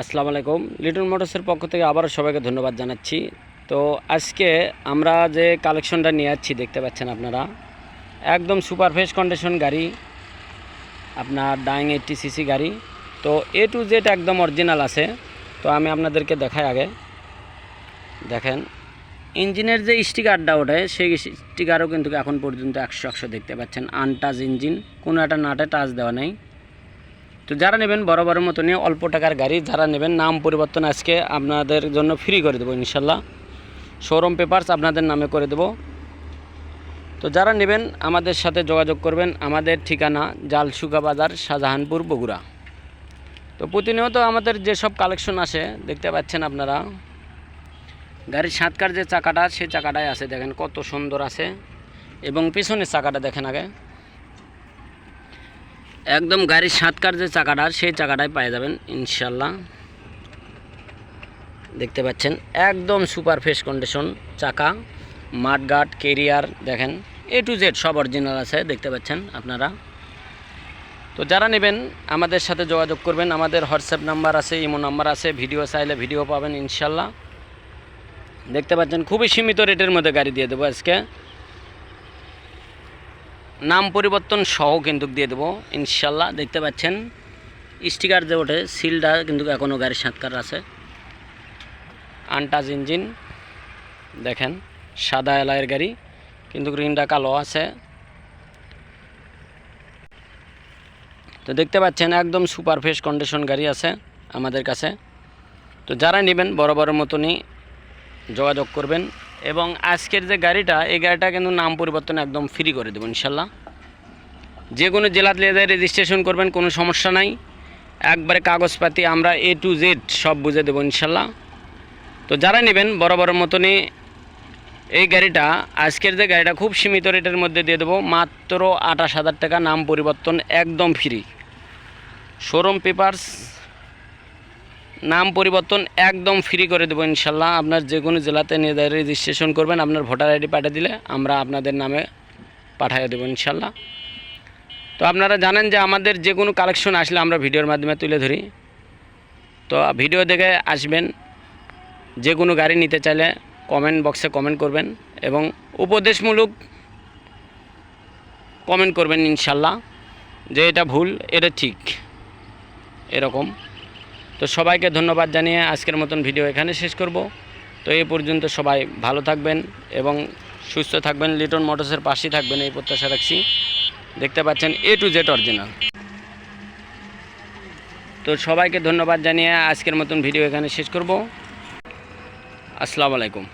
আসসালামু আলাইকুম। লিটন মোটরসের পক্ষ থেকে আবারও সবাইকে ধন্যবাদ জানাচ্ছি। তো আজকে আমরা যে কালেকশনটা নিয়ে যাচ্ছি, দেখতে পাচ্ছেন আপনারা। একদম সুপার ফ্রেশ কন্ডিশন গাড়ি, আপনার ডাইং এইটটি সিসি গাড়ি। তো এ টু জেড একদম অরিজিনাল আছে। তো আমি আপনাদেরকে দেখাই আগে। দেখেন, ইঞ্জিনের যে স্টিকারটা ওঠে, সেই স্টিকারও কিন্তু এখন পর্যন্ত একশো একশো দেখতে পাচ্ছেন। আনটাচ ইঞ্জিন কোনো একটা নাটে টাচ দেওয়া নেই। তো যারা নেবেন বড় মতো নিয়ে অল্প টাকার গাড়ি, যারা নেবেন নাম পরিবর্তন আজকে আপনাদের জন্য ফ্রি করে দেবো ইনশাল্লাহ। শোরুম পেপারস আপনাদের নামে করে দেবো। তো যারা নেবেন আমাদের সাথে যোগাযোগ করবেন, আমাদের ঠিকানা জালসুকা বাজার, শাহজাহানপুর, বগুড়া। তো প্রতিনিয়ত আমাদের যেসব কালেকশন আসে, দেখতে পাচ্ছেন আপনারা। গাড়ির সাতকার যে চাকাটা, সেই চাকাটাই আছে, দেখেন কত সুন্দর আছে। এবং পিছনের চাকাটা দেখেন আগে। একদম গাড়ির সাতকার যে চাকাটা, সেই চাকাটাই পেয়ে যাবেন ইনশাল্লাহ দেখতে পাচ্ছেন, একদম সুপার ফ্রেশ কন্ডিশন চাকা মাঠগাট কেরিয়ার, দেখেন এ টু জেড সব অরিজিনাল আছে, দেখতে পাচ্ছেন আপনারা। তো যারা নেবেন, আমাদের সাথে যোগাযোগ করবেন, আমাদের হোয়াটসঅ্যাপ নাম্বার আছে, ইমো নাম্বার আছে, ভিডিও চাইলে ভিডিও পাবেন ইনশাল্লাহ দেখতে পাচ্ছেন, খুবই সীমিত রেটের মধ্যে গাড়ি দিয়ে দেবো আজকে। নাম পরিবর্তন সহ কিন্তু দিয়ে দেবো, ইনশাল্লাহ। দেখতে পাচ্ছেন, স্টিকার যে ওঠে, সিলটা কিন্তু এখনও গাড়ির সাতকার আছে। আনটাজ ইঞ্জিন, দেখেন, সাদা এলাইয়ের গাড়ি, কিন্তু গ্রিনটা কালো আছে। তো দেখতে পাচ্ছেন, একদম সুপার ফ্রেশ কন্ডিশন গাড়ি আছে আমাদের কাছে। তো যারা নেবেন বড় বড় মতনই যোগাযোগ করবেন। এবং আজকের যে গাড়িটা, এই গাড়িটা কিন্তু নাম পরিবর্তন একদম ফ্রি করে দেবো, ইনশাল্লাহ। যে কোনো জেলাতে লেদার রেজিস্ট্রেশন করবেন, কোনো সমস্যা নাই। একবারে কাগজপাতি আমরা এ টু জেড সব বুঝে দেবো, ইনশাল্লাহ। তো যারা নেবেন, বড় মতনই এই গাড়িটা, আজকের যে গাড়িটা খুব সীমিত রেটের মধ্যে দিয়ে দেবো, মাত্র আঠাশ হাজার টাকা নাম পরিবর্তন একদম ফ্রি শোরুম পেপারস নাম পরিবর্তন একদম ফ্রি করে দেবো ইনশাল্লাহ। আপনার যে কোনো জেলাতে নিয়ে রেজিস্ট্রেশন করবেন, আপনার ভোটার আইডি পাঠিয়ে দিলে আমরা আপনাদের নামে পাঠিয়ে দেবো ইনশাল্লাহ। তো আপনারা জানেন যে আমাদের যে কোনো কালেকশন আসলে আমরা ভিডিওর মাধ্যমে তুলে ধরি। তো ভিডিও দেখে আসবেন, যে কোনো গাড়ি নিতে চাইলে কমেন্ট বক্সে কমেন্ট করবেন এবং উপদেশমূলক কমেন্ট করবেন ইনশাল্লাহ যে এটা ভুল, এটা ঠিক, এরকম। তো সবাইকে ধন্যবাদ জানিয়ে আজকের মতন ভিডিও এখানে শেষ করব। তো এই পর্যন্ত সবাই ভালো থাকবেন এবং সুস্থ থাকবেন। লিটন মোটরসের পাশেই থাকবেন, এই প্রত্যাশা রাখছি। দেখতে পাচ্ছেন এ টু জেড অরিজিনাল তো সবাইকে ধন্যবাদ জানিয়ে আজকের মতন ভিডিও এখানে শেষ করব। আসসালামু আলাইকুম।